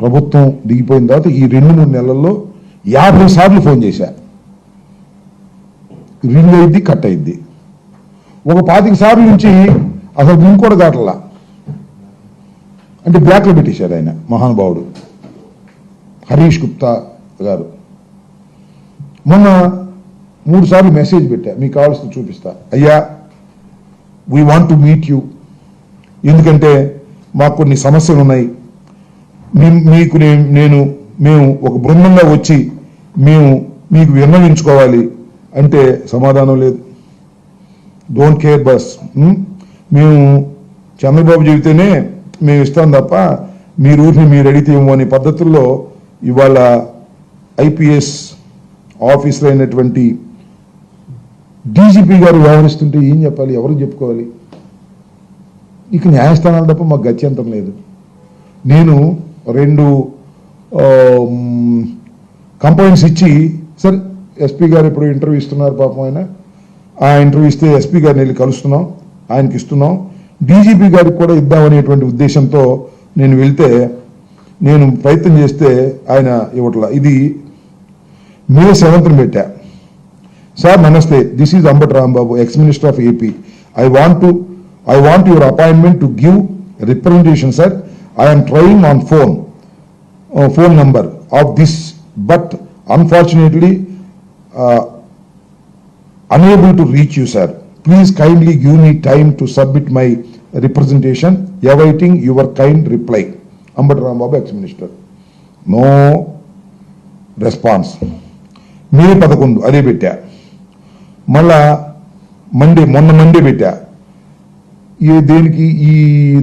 ప్రభుత్వం దిగిపోయిన తర్వాత ఈ రెండు మూడు నెలల్లో యాభై సార్లు ఫోన్ చేశా. రింగ్ అయింది కట్ అయింది ఒక పాతిక సార్లు నుంచి అసలు రింగ్ కూడా దాటలా. అంటే బ్లాక్లో పెట్టేశారు ఆయన మహానుభావుడు. హరీష్ గుప్తా గారు. మొన్న మూడు సార్లు మెసేజ్ పెట్టా మీకు కావాల్సిన చూపిస్తా. అయ్యా we want to meet you ఎందుకంటే మాకు కొన్ని సమస్యలు ఉన్నాయి. మీకు నేను మేము ఒక బృందంగా వచ్చి మేము మీకు విన్నవించుకోవాలి అంటే సమాధానం లేదు. డోంట్ కేర్ బస్ మేము చంద్రబాబు చెబితేనే మేము ఇస్తాం తప్ప మీరు ఊరిని మీరు అడిగితే ఏమో అనే పద్ధతుల్లో ఇవాళ ఐపీఎస్ ఆఫీసర్ అయినటువంటి డీజీపీ గారు వ్యవహరిస్తుంటే ఏం చెప్పాలి? ఎవరికి చెప్పుకోవాలి? ఇక న్యాయస్థానాలు తప్ప మాకు గత్యంతరం లేదు. నేను రెండు కంప్లైంట్స్ ఇచ్చి సార్ ఎస్పీ గారు ఇప్పుడు ఇంటర్వ్యూ ఇస్తున్నారు పాపం ఆయన. ఆ ఇంటర్వ్యూ ఇస్తే ఎస్పీ గారిని వెళ్ళి కలుస్తున్నాం ఆయనకి ఇస్తున్నాం. డీజీపీ గారికి కూడా ఇద్దామనేటువంటి ఉద్దేశంతో నేను వెళ్తే నేను ప్రయత్నం చేస్తే ఆయన ఇవ్వట్లా. ఇది మే సెవెంత్న పెట్టా. సార్ నమస్తే this is Ambati Rambabu ex minister of AP. I want to I want your appointment to give representation sir. I am trying on phone phone number of this but unfortunately unable to reach you sir please kindly give me time to submit my representation awaiting your kind reply Ambati Rambabu ex minister no response May పదకొండు అదే పెట్టా. మళ్ళా Monday మొన్న Monday పెట్టా. ఈ దేనికి ఈ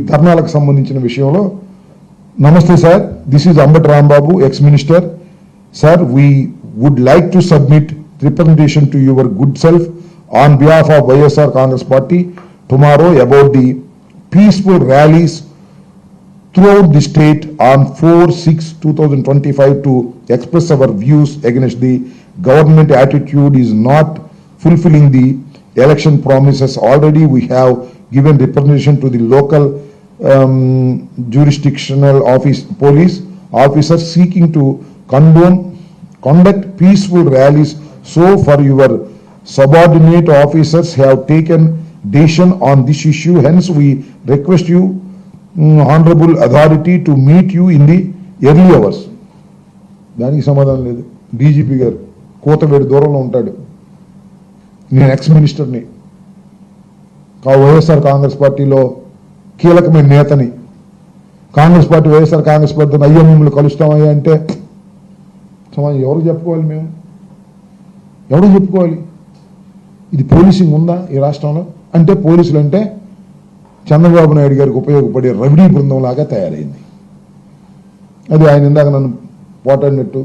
ధర్నాలకు సంబంధించిన విషయంలో Namaste sir, this is Ambat Babu, ex-minister. Sir, we would like to submit representation to your good self on behalf of YSR Congress party tomorrow about the peaceful rallies throughout the state on 4 6 2025 to express our views against the government attitude is not fulfilling the election promises already we have given representation to the local jurisdictional office police officer seeking to condone conduct peaceful rallies so for your subordinate officers have taken decision on this issue hence we request you honourable authority to meet you in the early hours దానికి సమాధానం లేదు. DGP గారు కోతవేడి దూరంలో ఉంటాడు. నేను X మినిస్టర్ని కా వైఎస్ఆర్ కాంగ్రెస్ పార్టీలో కీలకమైన నేతని. Congress party YSR Congress party అయ్యో మిమ్మల్ని కలుస్తామయ్యా అంటే సమాజం చెప్పుకోవాలి మేము? ఎవరు చెప్పుకోవాలి? ఇది పోలీసింగ్ ఉందా ఈ రాష్ట్రంలో? అంటే పోలీసులు అంటే చంద్రబాబు నాయుడు గారికి ఉపయోగపడే రవిడీ బృందం లాగా తయారైంది. అది ఆయన ఇందాక నన్ను పోటాడినట్టు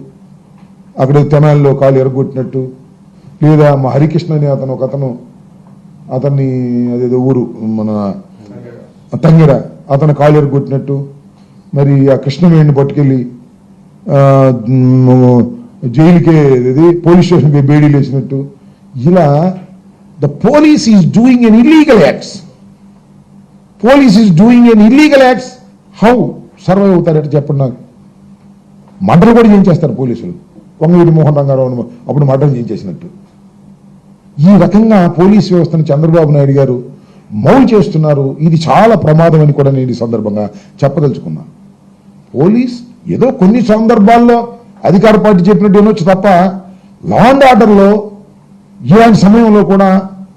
అక్కడ తెనాలిలో కాలు ఎరగొట్టినట్టు లేదా మా హరికృష్ణ అనే అతను ఒక అతను అతన్ని అదేదో ఊరు మన తంగిర అతను కాలు కొట్టినట్టు మరి ఆ కృష్ణవేణిని పట్టుకెళ్ళి జైలుకే ఇది పోలీస్ స్టేషన్కి బేడీలు వేసినట్టు. ఇలా the police is doing an illegal acts. Police is doing an illegal acts. How survive అవుతారట చెప్పండి నాకు. మర్డర్ కూడా చేయించేస్తారు పోలీసులు. వంగవీటి మోహన్ రంగారావు అప్పుడు మర్డర్ చేయించేసినట్టు. ఈ రకంగా పోలీస్ వ్యవస్థను చంద్రబాబు నాయుడు గారు మౌన్ చేస్తున్నారు. ఇది చాలా ప్రమాదం అని కూడా నేను ఈ సందర్భంగా చెప్పదలుచుకున్నాను పోలీస్ ఏదో కొన్ని సందర్భాల్లో అధికార పార్టీ చెప్పినట్టు వినొచ్చు తప్ప లా అండ్ ఆర్డర్లో ఇలాంటి సమయంలో కూడా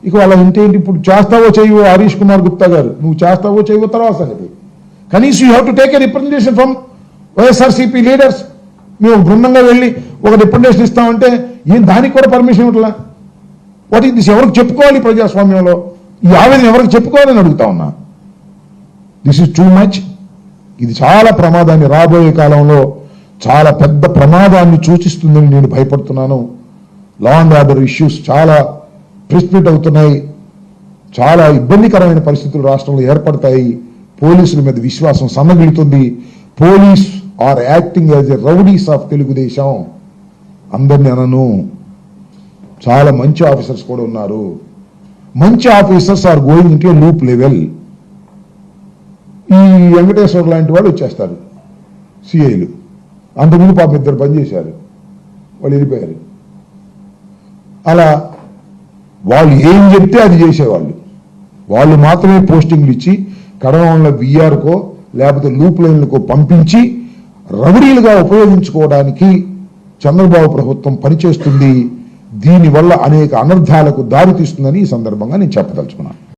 ఇక వాళ్ళ ఇంటేంటి ఇప్పుడు చేస్తావో చేయవో హరీష్ కుమార్ గుప్తా గారు నువ్వు చేస్తావో చేయవో తర్వాత సంగతి. కనీసం you have to take a representation from YSRCP leaders మేము బృందంగా వెళ్ళి ఒక రిప్రజెంటేషన్ ఇస్తామంటే ఏం దానికి కూడా పర్మిషన్ ఇవ్వట్లా? వాటి దిస్ ఎవరికి చెప్పుకోవాలి ప్రజాస్వామ్యంలో? ఈ ఆవేదన ఎవరికి చెప్పుకోవాలని అడుగుతా ఉన్నా? దిస్ ఇస్ టూ మచ్ ఇది చాలా ప్రమాదాన్ని రాబోయే కాలంలో చాలా పెద్ద ప్రమాదాన్ని సూచిస్తుందని నేను భయపడుతున్నాను. లా అండ్ ఆర్డర్ ఇష్యూస్ చాలా ప్రిస్పిట్ అవుతున్నాయి. చాలా ఇబ్బందికరమైన పరిస్థితులు రాష్ట్రంలో ఏర్పడతాయి. పోలీసుల మీద విశ్వాసం సన్నగిలుతుంది police are acting as a rowdies of Telugu Desam. అందరిని అనను. చాలా మంచి ఆఫీసర్స్ కూడా ఉన్నారు. మంచి officers are going into loop level. ఈ వెంకటేశ్వర లాంటి వాళ్ళు వచ్చేస్తారు సిఐలు. అంతకుముందు పాపం ఇద్దరు పనిచేశారు వాళ్ళు వెళ్ళిపోయారు. అలా వాళ్ళు ఏం చెప్తే అది చేసేవాళ్ళు. వాళ్ళు మాత్రమే పోస్టింగ్లు ఇచ్చి కడవల బీఆర్కో లేకపోతే లూప్ లైన్లకో పంపించి రౌడీలుగా ఉపయోగించుకోవడానికి చంద్రబాబు ప్రభుత్వం పనిచేస్తుంది. దీనివల్ల అనేక అనర్థాలకు దారితీస్తుందని ఈ సందర్భంగా నేను చెప్పదలుచుకున్నాను.